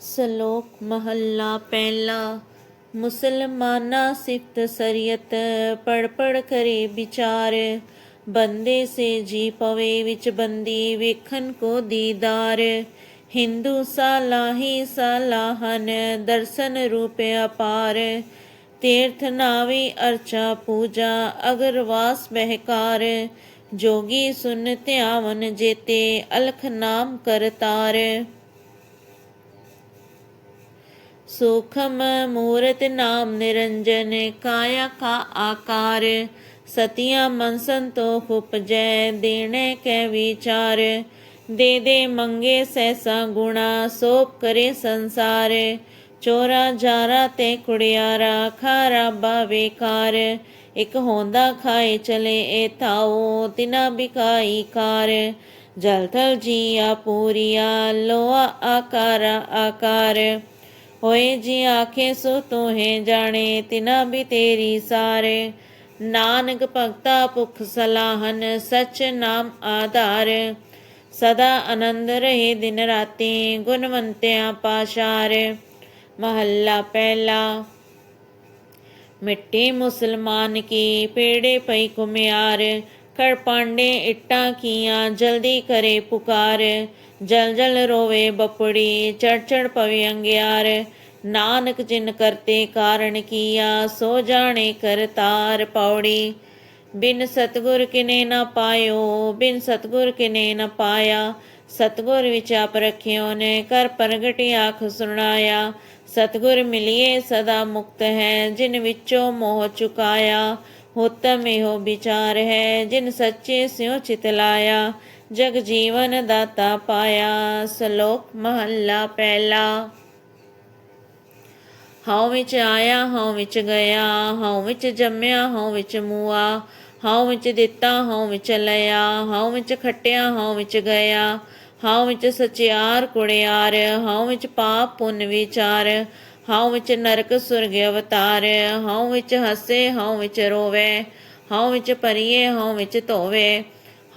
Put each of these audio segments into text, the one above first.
ਸ਼ਲੋਕ ਮਹੱਲਾ ਪਹਿਲਾ, ਮੁਸਲਮਾਨਾ ਸਿਫਤ ਸਰੀਅਤ ਪੜ ਪੜ ਕਰੇ ਵਿਚਾਰ। ਬੰਦੇ ਸੇ ਜੀ ਪਵੇ ਵਿੱਚ ਬੰਦੀ, ਵੇਖਣ ਕੋ ਦੀਦਾਰ। ਹਿੰਦੂ ਸਾਲਾਹੀ ਸਾਲਾਹਨ, ਦਰਸ਼ਨ ਰੂਪ ਅਪਾਰ। ਤੀਰਥ ਨਾਵੀ ਅਰਚਾ ਪੂਜਾ ਅਗਰਵਾਸ ਬਹਿਕਾਰ। ਜੋਗੀ ਸੁਨ ਧਿਆਵਨ ਜੇਤੇ, ਅਲਖ ਨਾਮ ਕਰਤਾਰ। ਸੂਖਮ ਮੂਰਤ ਨਾਮ ਨਿਰੰਜਨ, ਕਾਇਆ ਕਾ ਆਕਾਰ। ਸਤਿਆ ਮਨ ਸੰਤੋਖ ਉਪਜੈ, ਦੇਣੇ ਕੈ ਵਿਚਾਰ। ਦੇ ਦੇ ਮੰਗੇ ਸੈਸਾ ਗੁਣਾ, ਸੋਪ ਕਰੇ ਸੰਸਾਰ। ਚੋਰਾ ਜਾਰਾ ਤੇ ਕੁੜਿਆਰਾ, ਖਾਰਾ ਬਾਵੇਕਾਰ ਇਕ ਹੋਂਦਾ ਖਾਏ ਚਲੇ ਏ ਥਾਓ ਤਿਨਾ ਬਿਕਾਈ ਕਾਰ। ਜਲ ਥਲ ਜੀਆ ਪੂਰੀਆ, ਲੋਆ ਆਕਾਰ ਆਕਾਰ। ਹੋਏ ਜੀ ਆਖੇ, ਸੋ ਤੋਹੇ ਜਾਣੇ, ਤਿਨਾ ਵੀ ਤੇਰੀ ਸਾਰੇ। ਨਾਨਕ ਭਗਤਾ ਭੁਖ ਸਲਾਹਨ, ਸਚ ਨਾਮ ਆਧਾਰ। ਸਦਾ ਆਨੰਦ ਰਹੇ ਦਿਨ ਰਾਤੀ, ਗੁਣਵੰਤਿਆ ਪਾਸ਼ਾਰ। ਮਹੱਲਾ ਪਹਿਲਾ। ਮਿੱਟੀ ਮੁਸਲਮਾਨ ਕੀ, ਪੇੜੇ ਪਈ ਕੁਮਿਆਰ ਕਰ ਪਾਂਡੇ ਇੱਟਾਂ ਕੀਆਂ, ਜਲਦੀ ਕਰੇ ਪੁਕਾਰ। ਜਲ ਜਲ ਰੋਵੇ ਬਪੜੀ, ਚੜ ਚੜ ਪਵੇ ਅੰਗਿਆਰ। ਨਾਨਕ ਜਿਨ ਕਰਤੇ ਕਾਰਣ ਕੀਆ, ਸੋ ਜਾਣੇ ਕਰਤਾਰ ਪੌੜੀ। ਬਿਨ ਸਤਗੁਰ ਕਿਨੇ ਨਾ ਪਾਇਓ, ਬਿਨ ਸਤਗੁਰ ਕਿਨੇ ਨਾ ਪਾਇਆ। ਸਤਗੁਰ ਵਿੱਚ ਆਪ ਰਖਿਓ ਨੇ, ਕਰ ਪ੍ਰਗਟ ਆਖ ਸੁਣਾਇਆ। ਸਤਗੁਰ ਮਿਲਿਏ ਸਦਾ ਮੁਕਤ ਹੈ, ਜਿਨ ਵਿੱਚੋਂ ਮੋਹ ਚੁਕਾਇਆ। ਹੁਤਮ ਇਹੋ ਵਿਚਾਰ ਹੈ ਜਿਨ ਸੱਚੇ ਸਿਉ ਚਿਤ ਲਾਇਆ ਜਗ ਜੀਵਨ ਦਾਤਾ ਪਾਇਆ ਸ਼ਲੋਕ ਮਹੱਲਾ ਪਹਿਲਾ ਹਉ ਵਿੱਚ ਆਇਆ ਹਉ ਵਿੱਚ ਗਿਆ ਹਉ ਵਿੱਚ ਜੰਮਿਆ ਹਉ ਵਿੱਚ ਮੂਆ ਹਉ ਵਿੱਚ ਦਿੱਤਾ ਹਉ ਵਿੱਚ ਲਿਆ ਹਉ ਵਿੱਚ ਖਟਿਆ ਹਉ ਵਿੱਚ ਗਿਆ ਹਉ ਵਿੱਚ ਸਚਿਆਰ ਕੁੜਿਆਰ ਹਉ ਵਿੱਚ ਪਾਪ ਪੁੰਨ ਵਿਚਾਰ ਹਉ ਵਿੱਚ ਨਰਕ ਸੁਰਗ ਅਵਤਾਰ ਹਉ ਵਿੱਚ ਹੱਸੇ ਹਉ ਵਿੱਚ ਰੋਵੇ ਹਉ ਵਿੱਚ ਪਰੀਏ ਹਉ ਵਿੱਚ ਧੋਵੇ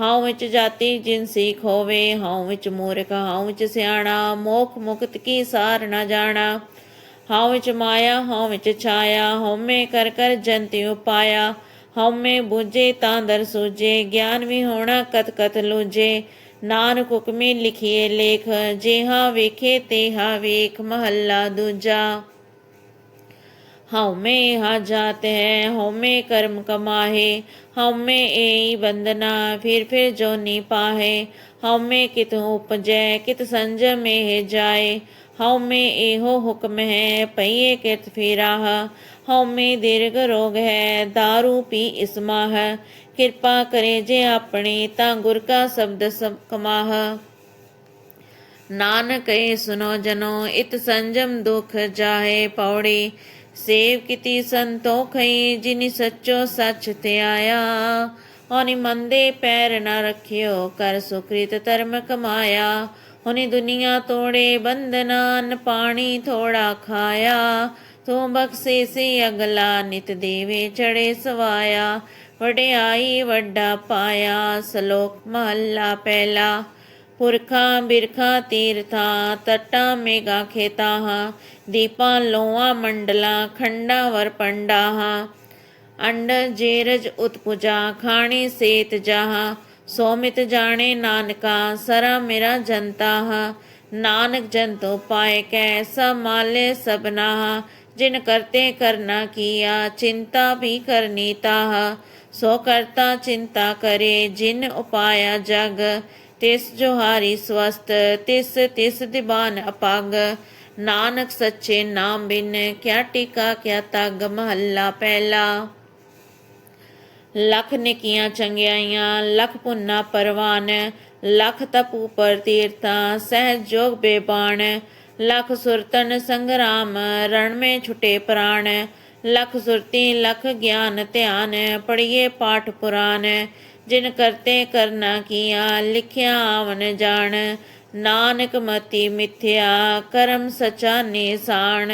ਹਉ ਵਿੱਚ ਜਾਤੀ ਜਿਨਸੀ ਖੋਵੇ ਹਉ ਵਿੱਚ ਮੂਰਖ ਹਉ ਵਿੱਚ ਸਿਆਣਾ ਮੋਖ ਮੁਕਤ ਕੀ ਸਾਰ ਨਾ ਜਾਣਾ ਹਉ ਵਿੱਚ ਮਾਇਆ ਹਉ ਵਿੱਚ ਛਾਇਆ ਹਉਮੈ ਕਰ ਕਰ ਜੰਤਿ ਉਪਾਇਆ ਹਉਮੈ ਬੁਝੇ ਤਾਂ ਦਰ ਸੂਝੇ ਗਿਆਨ ਵੀ ਹੋਣਾ ਕਤ ਕਤ ਲੂਝੇ ਨਾਨਕ ਹੁਕਮੇ ਲਿਖੀਏ ਲੇਖ ਜਿਹਾ ਵੇਖੇ ਤੇਹਾ ਵੇਖ ਮਹੱਲਾ ਦੂਜਾ ਹਉਮੈ ਹਾ ਜਾਤ ਹੈ ਹਉਮੈ ਕਰਮ ਕਮਾਹੇ ਹਉਮੈ ਏਈ ਬੰਦਨਾ ਫਿਰ ਫਿਰ ਜੋ ਨੀ ਪਾਹੇ ਹਉਮੈ ਕਿਤ ਉਪਜੈ ਕਿਤ ਸੰਜਮ ਇਹ ਜਾਏ ਹਉਮੈ ਇਹੋ ਹੁਕਮ ਹੈ ਪਈਏ ਕਿਤ ਫਿਰਾਹ ਹਉਮੈ ਦੀਰਘ ਰੋਗ ਹੈ दारू ਪੀ ਇਸਮਾਹ ਕਿਰਪਾ ਕਰੇ ਜੇ ਆਪਣੀ ਤਾਂ ਗੁਰ ਕਾ ਸ਼ਬਦ ਸਭ ਕਮਾਹ। ਨਾਨਕ ਇਹ ਸੁਨੋ ਜਨੋ, ਇਤ ਸੰਜਮ ਦੁਖ ਜਾਹੇ ਪੌੜੀ। ਸੇਵ ਕੀਤੀ ਸੰਤੋਖਈ ਜਿਨੀ ਸੱਚੋ ਸੱਚ ਤੇ ਆਇਆ। ਹੋਨੀ ਮੰਦੇ ਪੈਰ ਨਾ ਰੱਖਿਓ, ਕਰ ਸੁਕ੍ਰਿਤ ਧਰਮ ਕਮਾਇਆ। ਹੋਨੀ ਦੁਨੀਆ ਤੋੜੇ ਬੰਧਨਾਨ ਪਾਣੀ ਥੋੜਾ ਖਾਇਆ। ਤੂੰ ਬਖਸ਼ੇ ਸੇ ਅਗਲਾ ਨਿਤ ਦੇਵੇ ਚੜੇ ਸਵਾਇਆ, ਵਡਿਆਈ ਵੱਡਾ ਪਾਇਆ, ਸ਼ਲੋਕ ਮਹੱਲਾ ਪਹਿਲਾ। ਪੁਰਖਾਂ, ਬਿਰਖਾਂ, ਤੀਰਥਾਂ, ਤਟਾਂ, ਮੇਗਾ ਖੇਤਾਹਾਂ ਦੀਪਾਂ ਲੋਆਂ ਮੰਡਲਾਂ, ਖੰਡਾਂ, ਵਰ ਪੰਡਾਹਾਂ ਅੰਡ, ਜੇਰਜ, ਉਤਪੁਜਾ, ਖਾਣੀ, ਸੇਤ ਜਾਹਾ, ਸੋਮਿਤ ਜਾਣੇ, ਨਾਨਕਾ, ਸਰਾ, ਮੇਰਾ ਜਨਤਾ, ਨਾਨਕ ਜੰਤੋ ਪਾਏ ਕੈ, ਸਮਾਲੇ ਸਬਨਾ ਜਿਨ ਕਰਤੇ ਕਰਨਾ ਕੀਆ, ਚਿੰਤਾ ਵੀ ਕਰਨੀ ਤਾਹ। ਸੋ ਕਰਤਾ ਚਿੰਤਾ ਕਰੇ, ਜਿਨ ਉਪਾਇਆ ਜਗ। ਤਿਸ ਜੋਹਾਰੀ ਸਵਸਤ ਤਿਸ ਤਿਸ ਦਿਬਾਨ ਅਪੰਗ। ਨਾਨਕ ਸੱਚੇ ਨਾਮ ਬਿਨ ਕਿਆ ਟਿਕਾ, ਕਿਆ ਤਗ ਮਹੱਲਾ ਪਹਿਲਾ। ਲਖ ਨਿਕੀਆਂ ਚੰਗਿਆਈਆਂ, ਲਖ ਪੁੰਨਾ ਪਰਵਾਨ। ਲਖ ਤਪ ਉਪਰ ਤੀਰਥਾਂ, ਸਹਿਜ ਜੋਗ ਬੇਬਾਨ। ਲਖ ਸੁਰਤਨ ਸੰਗਰਾਮ ਰਣ ਮੇ ਛੁਟੇ ਪ੍ਰਾਣ, ਲਖ ਸੁਰਤੀ, ਲਖ ਗਿਆਨ ਧਿਆਨ ਪੜੀਏ ਪਾਠ ਪੁਰਾਨ ਜਿਨ ਕਰਤੇ ਕਰਨਾ ਕੀਆ, ਲਿਖਿਆ ਆਵਨ ਜਾਣ, ਨਾਨਕ ਮਤੀ ਮਿਥਿਆ, ਕਰਮ ਸਚਾ ਨਿਸਾਨ